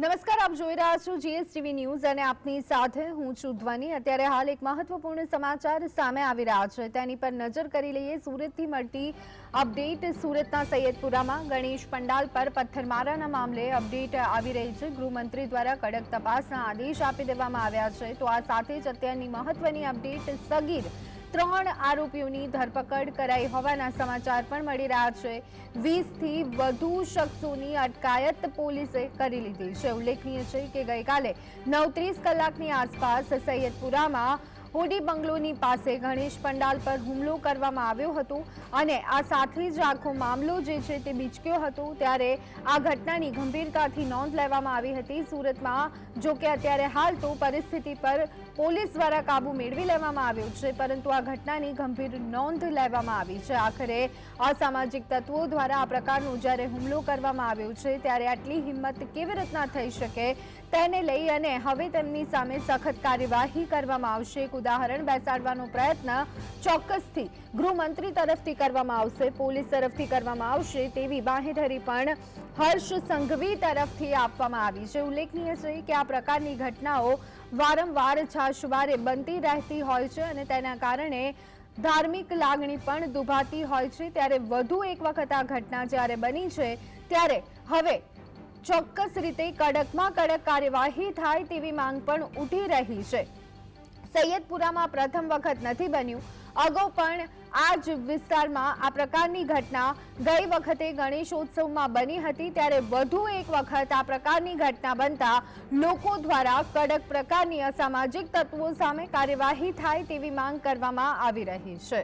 નમસ્કાર, આપ જોઈ રહ્યા છો જીએસટીવી ન્યૂઝ અને આપની સાથે હું છું ધ્વની. અત્યારે હાલ એક મહત્વપૂર્ણ સમાચાર સામે આવી રહ્યા છે. તેની પર નજર કરી લઈએ. સુરતથી મળતી અપડેટ સુરતના સૈયદપુરામાં. ગણેશ પંડાલ પર પથ્થરમારાના મામલે અપડેટ આવી રહી છે. ગૃહમંત્રી દ્વારા કડક તપાસના આદેશ આપી દેવામાં આવ્યા છે. તો આ સાથે જ અત્યારની મહત્વની અપડેટ સગીર ત્રણ આરોપીઓની ધરપકડ કરાઈ હોવાના સમાચાર પણ મળી રહ્યા છે. વીસથી વધુ શખ્સોની અટકાયત પોલીસે કરી લીધી છે. ઉલ્લેખનીય છે કે ગઈકાલે નવત્રીસ કલાકની આસપાસ સૈયદપુરામાં હોડી બંગલોની પાસે ગણેશ પંડાલ પર હુમલો કરવામાં આવ્યો હતો અને આ સાથે જ આખો મામલો જે છે તે બીચક્યો હતો ત્યારે આ ઘટનાની ગંભીરતાથી નોંધ લેવામાં આવી હતી. સુરતમાં જો કે અત્યારે હાલ તો પરિસ્થિતિ પર પોલીસ દ્વારા કાબુ મેળવી લેવામાં આવ્યો છે, પરંતુ આ ઘટનાની ગંભીર નોંધ લેવામાં આવી છે. આખરે અસામાજિક તત્વો દ્વારા આ પ્રકારનો જ્યારે હુમલો કરવામાં આવ્યો છે, ત્યારે આટલી હિંમત કેવી રીતના થઈ શકે તેને લઈ અને હવે તેમની સામે સખત કાર્યવાહી કરવામાં આવશે. ઉદાહરણ બેસાડવાનો પ્રયત્ન ચોક્કસથી ગૃહમંત્રી તરફથી કરવામાં આવશે, પોલીસ તરફથી કરવામાં આવશે તેવી બાહેધરી પણ હર્ષ સંઘવી તરફથી આપવામાં આવી છે. ઉલ્લેખનીય છે કે આ પ્રકારની ઘટનાઓ વારંવાર છાશવારે બનતી રહેતી હોય છે અને તેના કારણે ધાર્મિક લાગણી પણ દુભાતી હોય છે. ત્યારે વધુ એક વખત આ ઘટના જ્યારે બની છે, ત્યારે હવે ચોક્કસ રીતે કડકમાં કડક કાર્યવાહી થાય તેવી માંગ પણ ઉઠી રહી છે. સૈયદપુરામાં પ્રથમ વખત નથી બન્યું. અગાઉ પણ આ જ વિસ્તારમાં આ પ્રકારની ઘટના ગઈ વખતે ગણેશોત્સવમાં બની હતી, ત્યારે વધુ એક વખત આ પ્રકારની ઘટના બનતા લોકો દ્વારા કડક પ્રકારની અસામાજિક તત્વો સામે કાર્યવાહી થાય તેવી માંગ કરવામાં આવી રહી છે.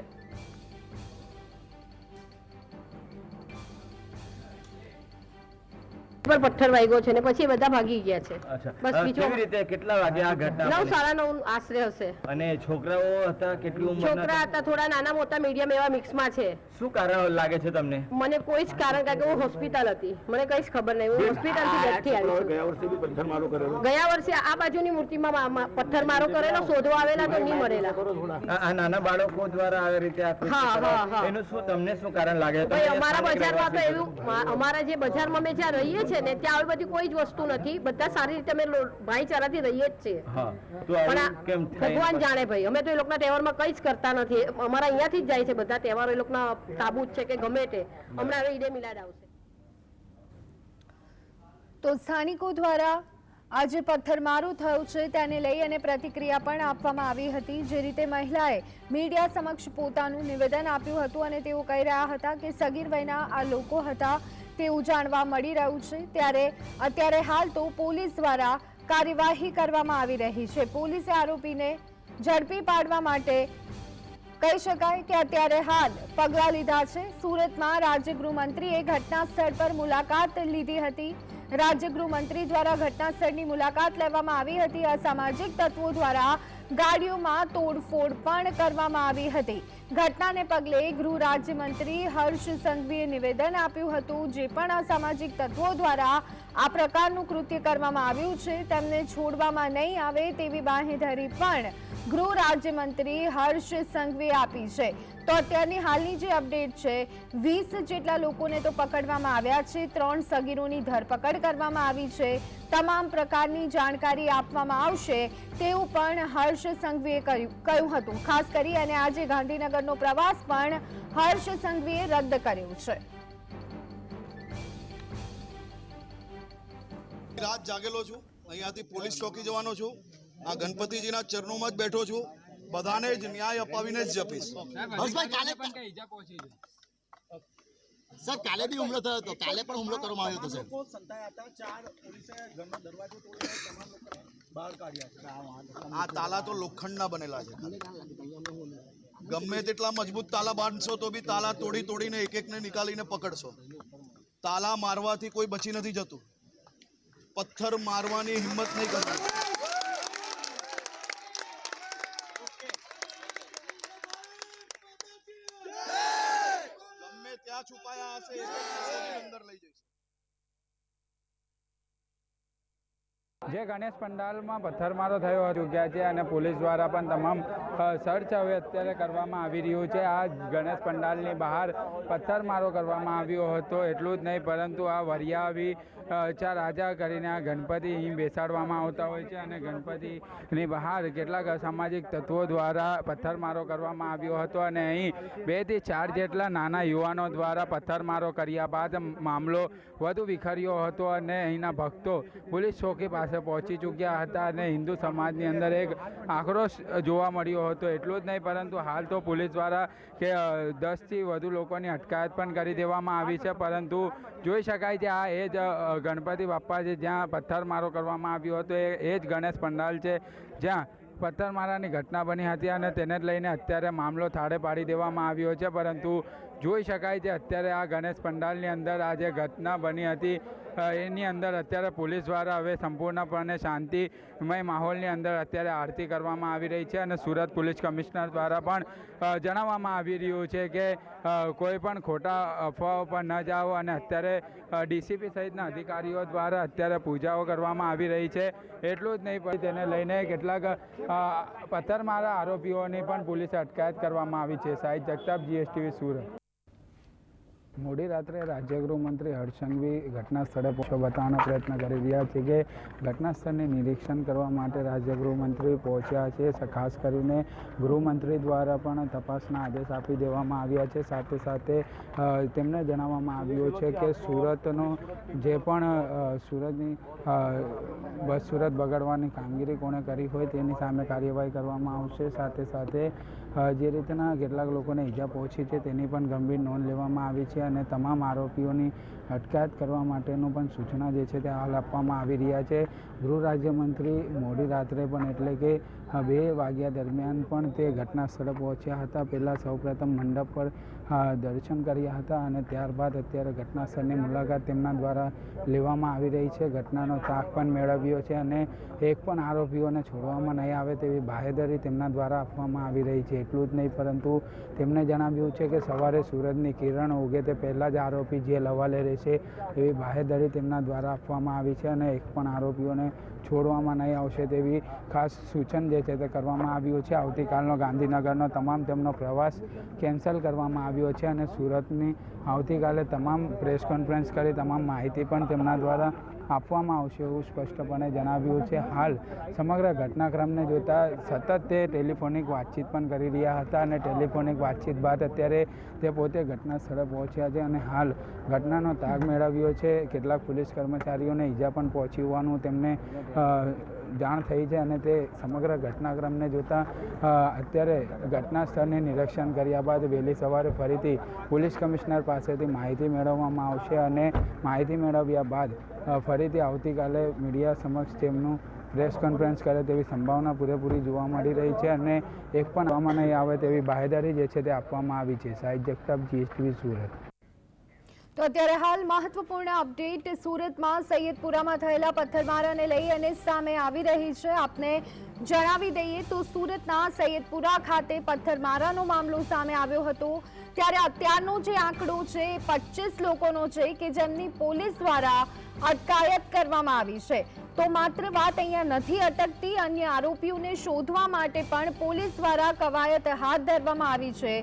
પર પથ્થર વાગ્યો છે ને પછી એ બધા ભાગી ગયા છે. બસ બીજો કેવી રીતે કેટલા વાગે આ ઘટના નવ સાડા નવ આશરે હશે. અને છોકરાઓ હતા કેટલી ઉંમરના છોકરા હતા? થોડા નાના મોટા મીડિયમ એવા મિક્સમાં છે. શું કારણ લાગે છે તમને? મને કોઈ જ કારણ કારણ કે હું હોસ્પિટલ હતી. મને કઈ જ ખબર નહીં. હું હોસ્પિટલથી બેઠી આવી ગયા વર્ષે બી પથ્થરમારો કરેલો. ગયા વર્ષે આ બાજુની મૂર્તિમાં પથ્થર મારો કરેલો શોધવા આવેલા તો નહીં મળેલા. આ નાના બાળકો દ્વારા આ રીતે. એનું શું તમને શું કારણ લાગે? ભાઈ અમારા બજારમાં તો એવું અમારા જે બજારમાં અમે જ્યાં રહીએ છીએ ને ત્યાં આવી બધી કોઈ જ વસ્તુ નથી. બધા સારી રીતે અમે ભાઈચારાથી રહીએ જ છીએ. પણ? ભગવાન જાણે ભાઈ અમે તો એ લોકોના તહેવારમાં કઈ જ કરતા નથી. અમારા અહીંયાથી જ જાય છે બધા તહેવારો એ લોકોના તાબૂત છે કે ગમે તે. હમણાં હવે ઈડે મિલાદ આવશે. તો સ્થાનિકો દ્વારા આજે પથ્થરમારો થયો છે તેને લઈ અને પ્રતિક્રિયા પણ આપવામાં આવી હતી. જે રીતે મહિલાએ મીડિયા સમક્ષ પોતાનું નિવેદન આપ્યું હતું અને તેઓ કહી રહ્યા હતા કે સગીર વયના આ લોકો હતા. તેવું જાણવા મળી રહ્યું છે. ત્યારે અત્યારે હાલ તો પોલીસ દ્વારા કાર્યવાહી કરવામાં આવી રહી છે. પોલીસે આરોપીને ઝડપી પાડવા માટે કહી શકાય કે અત્યારે હાલ પગલાં લીધા છે. સુરતમાં રાજ્ય ગૃહમંત્રીએ ઘટના સ્થળ પર મુલાકાત લીધી હતી. રાજ્ય ગૃહમંત્રી દ્વારા ઘટના સ્થળની મુલાકાત લેવામાં આવી હતી. અસામાજિક તત્વો દ્વારા ગાડીઓમાં તોડફોડ પણ કરવામાં આવી હતી. ઘટનાને પગલે ગૃહ રાજ્યમંત્રી હર્ષ સંઘવીએ નિવેદન આપ્યું હતું, જે પણ અસામાજિક તત્વો દ્વારા આ પ્રકારનું કૃત્ય કરવામાં આવ્યું છે, તેમને છોડવામાં નહીં આવે તેવી બાંહેધરી પણ ગૃહ રાજ્યમંત્રી હર્ષ સંઘવીએ આપી છે. તો અત્યારની હાલની જે અપડેટ છે, વીસ જેટલા લોકોને તો પકડવામાં આવ્યા છે, ત્રણ સગીરોની ધરપકડ કરવામાં આવી છે. તમામ પ્રકારની જાણકારી આપવામાં આવશે તેવું પણ હર્ષ સંઘવીએ કહ્યું હતું. ખાસ કરી અને આજે ગાંધીનગરનો પ્રવાસ પણ હર્ષ સંઘવીએ રદ કર્યો છે. રાત જાગેલો છું. અહીંયાથી પોલીસ ચોકી જવાનો છું. આ ગણપતિજીના ચરણોમાં જ બેઠો છું. બધાને જ ન્યાય અપાવીને જ જપીશ. હર્ષભાઈ કાલે પણ સર કાલે બી હુમલો થયો હતો. કાલે પણ હુમલો કરવામાં આવ્યો હતો સર લોકો સંતાયા હતા. ચાર પોલીસે ઘરનો દરવાજો તોડીને તમામ લોકોને બહાર કાઢ્યા છે. આ તાલા તો લોખંડના બનેલા છે. ગમે તેટલા મજબૂત તાલા બાંધશો તો બી તાલા તોડી તોડીને એક એકને નીકાળીને પકડશો. તાલા મારવાથી કોઈ બચી નથી જતું. પથ્થર મારવાની હિંમત નહીં કરવી ગમે ત્યાં છુપાયા હશે. અંદર લઈ જઈશ જે ગણેશ પંડાલમાં પથ્થરમારો થયો ચૂક્યા છે અને પોલીસ દ્વારા પણ તમામ સર્ચ હવે અત્યારે કરવામાં આવી રહ્યું છે. આ ગણેશ પંડાલની બહાર પથ્થરમારો કરવામાં આવ્યો હતો, એટલું જ નહીં, પરંતુ આ વરિયાવી ચા રાજા કરીને આ ગણપતિ અહીં બેસાડવામાં આવતા હોય છે અને ગણપતિની બહાર કેટલાક અસામાજિક તત્વો દ્વારા પથ્થરમારો કરવામાં આવ્યો હતો અને અહીં બેથી ચાર જેટલા નાના યુવાનો દ્વારા પથ્થરમારો કર્યા બાદ મામલો વધુ વિખર્યો હતો અને અહીંના ભક્તો પોલીસ ચોકી પાસે પહોંચી ચૂક્યા હતા અને હિન્દુ સમાજની અંદર એક આક્રોશ જોવા મળ્યો હતો. એટલું જ નહીં, પરંતુ હાલ તો પોલીસ દ્વારા કે દસથી વધુ લોકોની અટકાયત પણ કરી દેવામાં આવી છે. પરંતુ જોઈ શકાય છે, આ એ જ ગણપતિ બાપ્પા છે જ્યાં પથ્થરમારો કરવામાં આવ્યો હતો, એ એ જ ગણેશ પંડાલ છે, જ્યાં પથ્થરમારાની ઘટના બની હતી અને તેને જ લઈને અત્યારે મામલો થાળે પાડી દેવામાં આવ્યો છે. પરંતુ જોઈ શકાય છે, અત્યારે આ ગણેશ પંડાલની અંદર આ જે ઘટના બની હતી એની અંદર અત્યારે પોલીસ દ્વારા હવે સંપૂર્ણપણે શાંતિમય માહોલની અંદર અત્યારે આરતી કરવામાં આવી રહી છે અને સુરત પોલીસ કમિશનર દ્વારા પણ જણાવવામાં આવી રહ્યું છે કે કોઈ પણ ખોટા અફવાઓ પર ન જાઓ અને અત્યારે ડીસીપી સહિતના અધિકારીઓ દ્વારા અત્યારે પૂજાઓ કરવામાં આવી રહી છે. એટલું જ નહીં, પણ તેને લઈને કેટલાક પથ્થરમારા આરોપીઓની પણ પોલીસે અટકાયત કરવામાં આવી છે. સાહિદ જગતાપ, જીએસટીવી સુરત. મોડી રાત્રે રાજ્ય ગૃહમંત્રી હર્ષંઘવી ઘટના સ્થળે બતાવવાનો પ્રયત્ન કરી રહ્યા છે કે ઘટના સ્થળને નિરીક્ષણ કરવા માટે રાજ્ય ગૃહમંત્રી પહોંચ્યા છે. ખાસ કરીને ગૃહમંત્રી દ્વારા પણ તપાસના આદેશ આપી દેવામાં આવ્યા છે. સાથે સાથે તેમને જણાવવામાં આવ્યું છે કે સુરતનો જે પણ સુરતની બસ સુરત બગાડવાની કામગીરી કોણે કરી હોય તેની સામે કાર્યવાહી કરવામાં આવશે. સાથે સાથે જે રીતના કેટલાક લોકોને ઈજા પહોંચી છે તેની પણ ગંભીર નોંધ લેવામાં આવી છે. અને તમામ આરોપીઓની અટકાયત કરવા માટેનું પણ સૂચના જે છે તે હાલ આપવામાં આવી રહ્યા છે. ગૃહ રાજ્યમંત્રી મોડી રાત્રે પણ એટલે કે બે વાગ્યા દરમિયાન પણ તે ઘટના સ્થળે પહોંચ્યા હતા. પહેલાં સૌપ્રથમ મંડપ પર દર્શન કર્યા હતા અને ત્યારબાદ અત્યારે ઘટના સ્થળની મુલાકાત તેમના દ્વારા લેવામાં આવી રહી છે. ઘટનાનો તાક પણ મેળવ્યો છે અને એક પણ આરોપીઓને છોડવામાં નહીં આવે તેવી બાહેધરી તેમના દ્વારા આપવામાં આવી રહી છે. એટલું જ નહીં, પરંતુ તેમણે જણાવ્યું છે કે સવારે સૂરજની કિરણ ઉગે તે પહેલાં જ આરોપી જેલ હવાલે રહેશે એવી બાહેધરી તેમના દ્વારા આપવામાં આવી છે અને એક પણ આરોપીઓને છોડવામાં નહીં આવશે તેવી ખાસ સૂચન જે છે તે કરવામાં આવ્યું છે. આવતીકાલનો ગાંધીનગરનો તમામ તેમનો પ્રવાસ કેન્સલ કરવામાં આવ્યો છે અને સુરતની આવતીકાલે તમામ પ્રેસ કોન્ફરન્સ કરી તમામ માહિતી પણ તેમના દ્વારા આપવામાં આવશે એવું સ્પષ્ટપણે જણાવ્યું છે. હાલ સમગ્ર ઘટનાક્રમને જોતા સતત તે ટેલિફોનિક વાતચીત પણ કરી રહ્યા હતા અને ટેલિફોનિક વાતચીત બાદ અત્યારે તે પોતે ઘટના સ્થળે પહોંચ્યા છે અને હાલ ઘટનાનો તાગ મેળવ્યો છે. કેટલાક પોલીસ કર્મચારીઓને ઈજા પણ પહોંચી હોવાનું તેમને જાણ થઈ છે અને તે સમગ્ર ઘટનાક્રમને જોતા અત્યારે ઘટના સ્થળને નિરીક્ષણ કર્યા બાદ વહેલી સવારે ફરીથી પોલીસ કમિશનર પાસેથી માહિતી મેળવવામાં આવશે અને માહિતી મેળવ્યા બાદ ફરીથી આવતીકાલે મીડિયા સમક્ષ તેમનું પ્રેસ કોન્ફરન્સ કરે તેવી સંભાવના પૂરેપૂરી જોવા મળી રહી છે અને એક પણ આવવામાં નહીં આવે તેવી બાહેદારી જે છે તે આપવામાં આવી છે. સાહિત્ય જગતાપ જીએસટીવી, સુરત. તો અત્યારે હાલ મહત્વપૂર્ણ અપડેટ સુરતમાં સૈયદપુરામાં થયેલા પથ્થરમારાને લઈ અને સામે આવી રહી છે. આપને જણાવી દઈએ તો સુરતના સૈયદપુરા ખાતે પથ્થરમારાનો મામલો સામે આવ્યો હતો. ત્યારે અત્યારનો જે આંકડો છે એ પચીસ લોકોનો છે કે જેમની પોલીસ દ્વારા અટકાયત કરવામાં આવી છે. તો માત્ર વાત અહીંયા નથી અટકતી, અન્ય આરોપીઓને શોધવા માટે પણ પોલીસ દ્વારા કવાયત હાથ ધરવામાં આવી છે.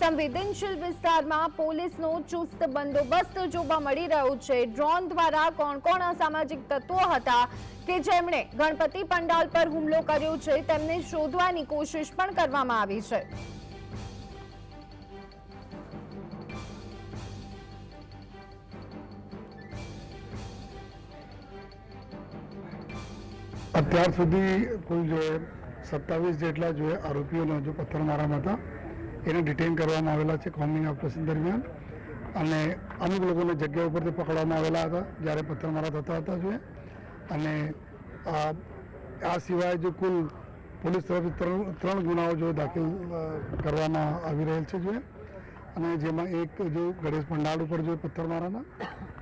સંવેદનશીલ વિસ્તારમાં પોલીસનો ચુસ્ત બંદોબસ્ત જોવા મળી રહ્યો છે. ડ્રોન દ્વારા કોણ કોણ અસામાજિક તત્વો હતા કે જેમણે ગણપતિ પંડાલ પર હુમલો કર્યો છે, તેમને શોધવાની કોશિશ પણ કરવામાં આવી છે. અત્યાર સુધી કુલ જોઈએ સત્તાવીસ જેટલા જોઈએ આરોપીઓના જો પથ્થરમારામાં હતા, એને ડિટેન કરવામાં આવેલા છે કોમ્બિંગ ઓપરેશન દરમિયાન. અને અમુક લોકોને જગ્યા ઉપરથી પકડવામાં આવેલા હતા, જ્યારે પથ્થરમારા થતા હતા જોઈએ અને આ સિવાય જો કુલ પોલીસ તરફથી ત્રણ ત્રણ ગુનાઓ જો દાખલ કરવામાં આવી રહેલ છે જોઈએ અને જેમાં એક જો ગણેશ પંડાલ ઉપર જો પથ્થરમારાના,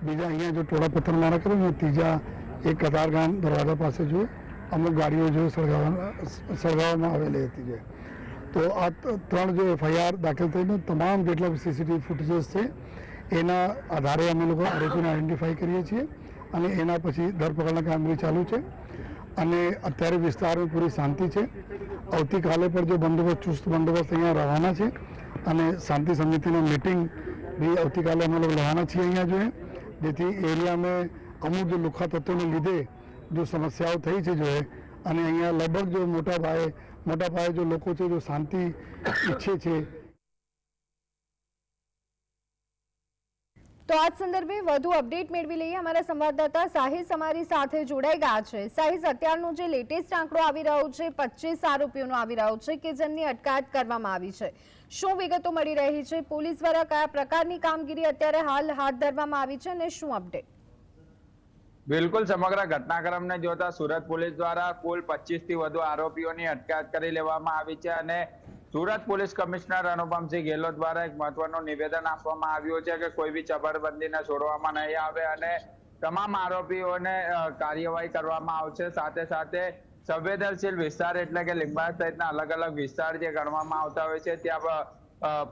બીજા અહીંયા જો ટોળા પથ્થરમારા કર્યો ત્રીજા એક કતારગામ દરવાજા પાસે જો અમુક ગાડીઓ જો સળગાવવા સળગાવવામાં આવેલી હતી જે. તો આ ત્રણ જો એફઆઈઆર દાખલ થઈને તમામ જેટલા સીસીટીવી ફૂટેજીસ છે, એના આધારે અમે લોકો આરોપીને આઈડેન્ટિફાઈ કરીએ છીએ અને એના પછી ધરપકડના કામગીરી ચાલુ છે. અને અત્યારે વિસ્તારમાં પૂરી શાંતિ છે. આવતીકાલે પણ જો બંદોબસ્ત, ચુસ્ત બંદોબસ્ત અહીંયા રહેવાના છે અને શાંતિ સમિતિની મીટિંગ બી આવતીકાલે અમે લોકો લેવાના છીએ અહીંયા જોઈએ. જેથી એરિયામાં અમુક જે લુખા તત્વોને લીધે જો સમસ્યાઓ થઈ છે જો અને અહીંયા લગભગ જો મોટા પાયે મોટા પાયે જો લોકો છે જો શાંતિ ઈચ્છે છે. તો આજ સંદર્ભે વધુ અપડેટ મેળવી લઈએ. અમારા સંવાદદાતા સાહિસ અમારી સાથે જોડાઈ ગયા છે. સાહિસ અત્યારનો જે લેટેસ્ટ આંકડો આવી રહ્યો છે પચીસ આરોપીઓનો આવી રહ્યો છે કે જેમની અટકાયત કરવામાં આવી છે. શું વિગતો મળી રહી છે? પોલીસ દ્વારા કયા પ્રકારની કામગીરી અત્યારે હાલ હાથ ધરવામાં આવી છે અને શું અપડેટ બિલકુલ સમગ્ર ઘટનાક્રમને જોતા સુરત પોલીસ દ્વારા કુલ પચીસથી વધુ આરોપીઓની અટકાયત કરી લેવામાં આવી છે અને સુરત પોલીસ કમિશનર અનુપમસિંહ ગેહલોત દ્વારા એક મહત્વનું નિવેદન આપવામાં આવ્યું છે કે કોઈ બી ચબરબંધીને છોડવામાં નહીં આવે અને તમામ આરોપીઓને કાર્યવાહી કરવામાં આવશે. સાથે સાથે સંવેદનશીલ વિસ્તાર એટલે કે લિંબાયત સહિતના અલગ અલગ વિસ્તાર જે ગણવામાં આવતા હોય છે, ત્યાં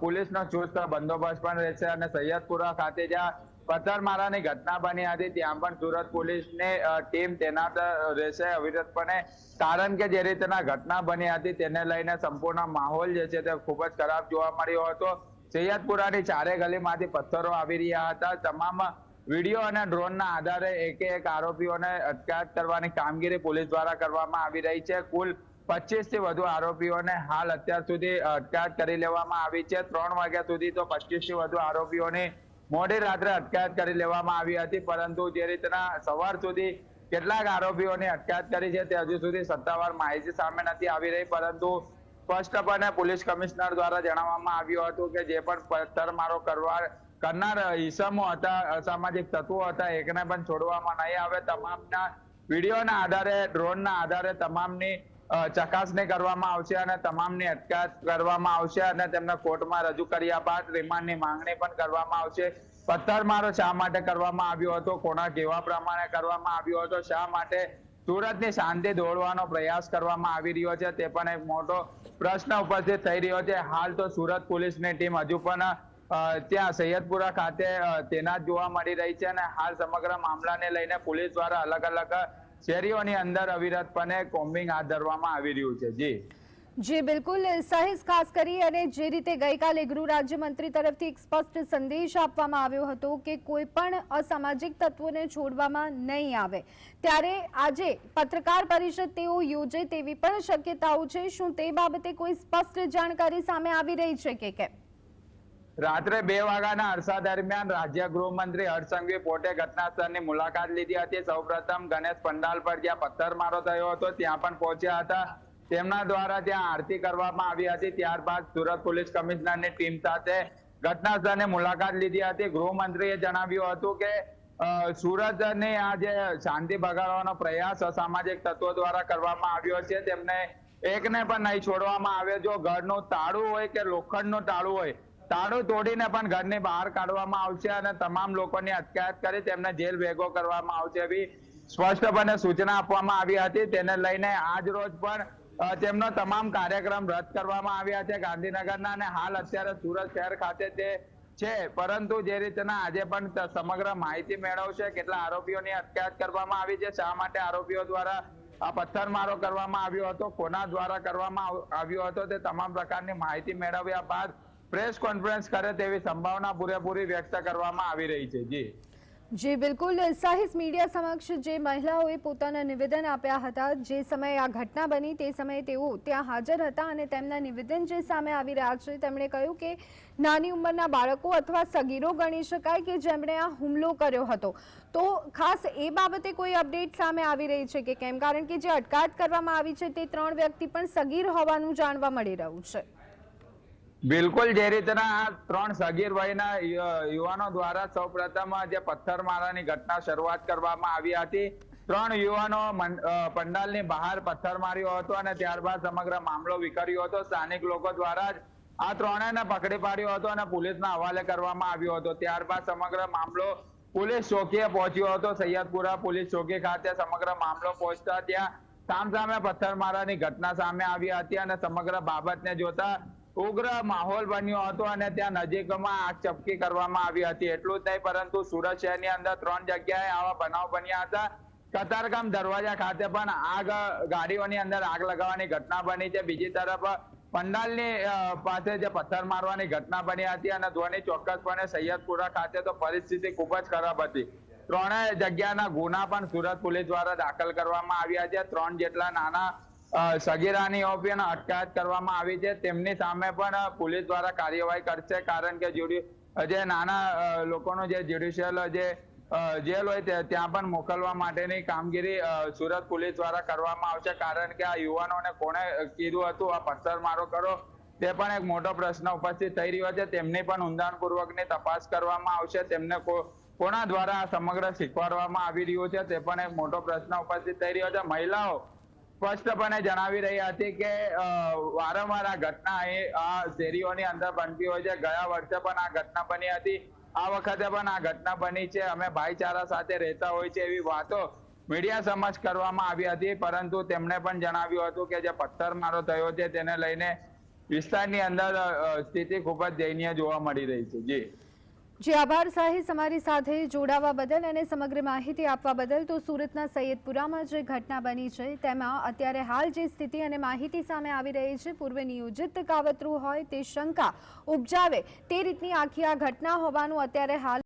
પોલીસનો ચુસ્ત બંદોબસ્ત પણ રહેશે અને સૈયદપુરા ખાતે જ્યાં પથ્થરમારાની ઘટના બની હતી. ત્યાં પણ સુરત પોલીસની ટીમ તૈનાત રહેશે અવિરતપણે. કારણ કે જે રીતના ઘટના બની હતી તેને લઈને સંપૂર્ણ માહોલ જે છે તે ખૂબ જ ખરાબ જોવા મળ્યો હતો. સૈયદપુરાની ચારે ગલીમાંથી પથ્થરો આવી રહ્યા હતા. તમામ વીડિયો અને ડ્રોનના આધારે એકે એક આરોપીઓને અટકાયત કરવાની કામગીરી પોલીસ દ્વારા કરવામાં આવી રહી છે. કુલ પચીસથી વધુ આરોપીઓને હાલ અત્યાર સુધી અટકાયત કરી લેવામાં આવી છે. ત્રણ વાગ્યા સુધી તો પચીસથી વધુ આરોપીઓની મોડી રાત્રે અટકાયત કરી લેવામાં આવી હતી, પરંતુ જે રીતના સવાર સુધી કેટલાક આરોપીઓની અટકાયત કરી છે, તે હજુ સુધી સત્તાવાર માહિતી સામે નથી આવી રહી, પરંતુ સ્પષ્ટપણે પોલીસ કમિશનર દ્વારા જણાવવામાં આવ્યું હતું કે જે પણ પથ્થરમારો કરવા કરનાર ઈસમો હતા, અસામાજિક તત્વો હતા, એકને પણ છોડવામાં નહીં આવે. તમામના વિડીયોના આધારે, ડ્રોનના આધારે તમામની ચકાસણી કરવામાં આવશે અને તમામની અટકાયત કરવામાં આવશે અને તેમને કોર્ટમાં રજૂ કર્યા બાદ રિમાન્ડની માંગણી પણ કરવામાં આવશે. પથ્થરમારો શા માટે કરવામાં આવ્યો હતો? કોના કેવા પ્રમાણે કરવામાં આવ્યો હતો? શા માટે સુરતની શાંતિ દોડવાનો પ્રયાસ કરવામાં આવી રહ્યો છે? તે પણ એક મોટો પ્રશ્ન ઉપસ્થિત થઈ રહ્યો છે. હાલ તો સુરત પોલીસની ટીમ હજુ પણ ત્યાં સૈયદપુરા ખાતે તેના જોવા મળી રહી છે અને હાલ સમગ્ર મામલાને લઈને પોલીસ દ્વારા અલગ અલગ શેરીઓની અંદર અવિરતપણે કોમ્બિંગ હાથ ધરવામાં આવી રહ્યું છે. જી. જી, બિલકુલ. સાહિસ ખાસ કરી અને જે રીતે ગઈકાલે ગૃહ રાજ્યમંત્રી તરફથી એક સ્પષ્ટ સંદેશ આપવામાં આવ્યો હતો કે કોઈ પણ અસામાજિક તત્વોને છોડવામાં નહીં આવે. ત્યારે આજે પત્રકાર પરિષદ તેઓ યોજે તેવી પણ શક્યતાઓ છે. શું તે બાબતે કોઈ સ્પષ્ટ જાણકારી સામે આવી રહી છે કે કેમ? રાત્રે બે વાગ્યાના અરસા દરમિયાન રાજ્ય ગૃહમંત્રી હર્ષ પોતે ઘટનાસ્થળની મુલાકાત લીધી હતી. સૌપ્રથમ ગણેશ પંડાલ પર જ્યાં પથ્થરમારો થયો હતો, ત્યાં પણ પહોંચ્યા હતા. તેમના દ્વારા ત્યાં આરતી કરવામાં આવી હતી. ત્યારબાદ સુરત પોલીસ કમિશનરની ટીમ સાથે ઘટનાસ્થળની મુલાકાત લીધી હતી. ગૃહમંત્રીએ જણાવ્યું હતું કે સુરતની આ જે શાંતિ બગાડવાનો પ્રયાસ અસામાજિક તત્વો દ્વારા કરવામાં આવ્યો છે. તેમને એકને પણ નહીં છોડવામાં આવે. જો ઘરનું તાળું હોય કે લોખંડનું તાળું હોય તાળું તોડીને પણ ઘરની બહાર કાઢવામાં આવશે અને તમામ લોકોની અટકાયત કરી તેમને જેલ ભેગો કરવામાં આવશે એવી સ્પષ્ટપણે સૂચના આપવામાં આવી હતી. તેને લઈને આજ રોજ પણ તેમનો તમામ કાર્યક્રમ રદ કરવામાં આવ્યા છે. ગાંધીનગરના અને હાલ અત્યારે સુરત શહેર ખાતે તે છે. પરંતુ જે રીતના આજે પણ સમગ્ર માહિતી મેળવશે, કેટલા આરોપીઓની અટકાયત કરવામાં આવી છે, શા માટે આરોપીઓ દ્વારા આ પથ્થરમારો કરવામાં આવ્યો હતો, કોના દ્વારા કરવામાં આવ્યો હતો, તે તમામ પ્રકારની માહિતી મેળવ્યા બાદ પ્રેસ કોન્ફરન્સ કરે તેવી સંભાવના પૂરેપૂરી વ્યક્ત કરવામાં આવી રહી છે. જી. જી, બિલકુલ. સાહિસ મીડિયા સમક્ષ જે મહિલાઓએ પોતાના નિવેદન આપ્યા હતા, જે સમયે આ ઘટના બની તે સમયે તેઓ ત્યાં હાજર હતા અને તેમના નિવેદન જે સામે આવી રહ્યા છે, તેમણે કહ્યું કે નાની ઉંમરના બાળકો અથવા સગીરો ગણી શકાય કે જેમણે આ હુમલો કર્યો હતો. તો ખાસ એ બાબતે કોઈ અપડેટ સામે આવી રહી છે કે કેમ? કારણ કે જે અટકાયત કરવામાં આવી છે તે ત્રણ વ્યક્તિ પણ સગીર હોવાનું જાણવા મળી રહ્યું છે. બિલકુલ જે રીતના આ ત્રણ સગીર વયના યુવાનો દ્વારા સૌપ્રથમ જે પથ્થરમારાની ઘટના શરૂઆત કરવામાં આવી હતી. ત્રણ યુવાનો પંડાલની બહાર પથ્થર માર્યો હતો અને ત્યારબાદ સમગ્ર મામલો વિકર્યો હતો. સ્થાનિક લોકો દ્વારા જ આ ત્રણેયને પકડી પાડ્યો હતો અને પોલીસના હવાલે કરવામાં આવ્યો હતો. ત્યારબાદ સમગ્ર મામલો પોલીસ ચોકીએ પહોંચ્યો હતો. સૈયદપુરા પોલીસ ચોકી ખાતે સમગ્ર મામલો પહોંચતા ત્યાં સામસામે પથ્થરમારાની ઘટના સામે આવી હતી અને સમગ્ર બાબતને જોતા ઉગ્ર માહોલ બન્યો હતો અને ત્યાં નજીકમાં આગ ચપકી કરવામાં આવી હતી. એટલું જ નહીં, પરંતુ સુરત શહેરની અંદર ત્રણ જગ્યાએ આવા બનાવ બન્યા હતા. કતારગામ દરવાજા ખાતે પણ આગ, ગાડીઓની અંદર આગ લગાવવાની ઘટના બની છે. બીજી તરફ, પંડાલની પાસે જે પથ્થર મારવાની ઘટના બની હતી અને ધોની ચોક્કસપણે સૈયદપુરા ખાતે તો પરિસ્થિતિ ખૂબ જ ખરાબ હતી. ત્રણેય જગ્યાના ગુના પણ સુરત પોલીસ દ્વારા દાખલ કરવામાં આવ્યા છે. ત્રણ જેટલા નાના અ, સગીરાનીઓ અટકાયત કરવામાં આવી છે. તેમની સામે પણ પોલીસ દ્વારા કાર્યવાહી કરશે કારણ કે જે નાના લોકોનું જે જ્યુડિશિયલ જે જેલ હોય ત્યાં પણ મોકલવા માટેની કામગીરી સુરત પોલીસ દ્વારા કરવામાં આવશે. કારણ કે આ યુવાનોને કોણે કીધું હતું આ પથ્થરમારો કરો. તે પણ એક મોટો પ્રશ્ન ઉપસ્થિત થઈ રહ્યો છે. તેમની પણ ઊંડાણપૂર્વકની તપાસ કરવામાં આવશે. તેમને કોના દ્વારા સમગ્ર શીખવાડવામાં આવી રહ્યું છે તે પણ એક મોટો પ્રશ્ન ઉપસ્થિત થઈ રહ્યો છે. મહિલાઓ સ્પષ્ટપણે જણાવી રહી હતી કે વારંવાર આ ઘટના એ, આ શેરીઓની અંદર બનતી હોય છે. ગયા વર્ષે પણ આ ઘટના બની હતી. આ વખતે પણ આ ઘટના બની છે. અમે ભાઈચારા સાથે રહેતા હોય છે એવી વાતો મીડિયા સમક્ષ કરવામાં આવી હતી. પરંતુ તેમણે પણ જણાવ્યું હતું કે જે પથ્થરમારો થયો છે, તેને લઈને વિસ્તારની અંદર સ્થિતિ ખૂબ જ દયનીય જોવા મળી રહી છે. જી. જી આભાર સાહેબ અમારી સાથે જોડાવા બદલ અને સમગ્ર માહિતી આપવા બદલ તો સુરતના સૈયદપુરામાં જે ઘટના બની છે, તેમાં અત્યારે હાલ જે સ્થિતિ અને માહિતી સામે આવી રહી છે, પૂર્વ નિયોજિત કાવતરું હોય તે શંકા ઉપજાવે તે રીતની આખી આ ઘટના હોવાનું અત્યારે હાલ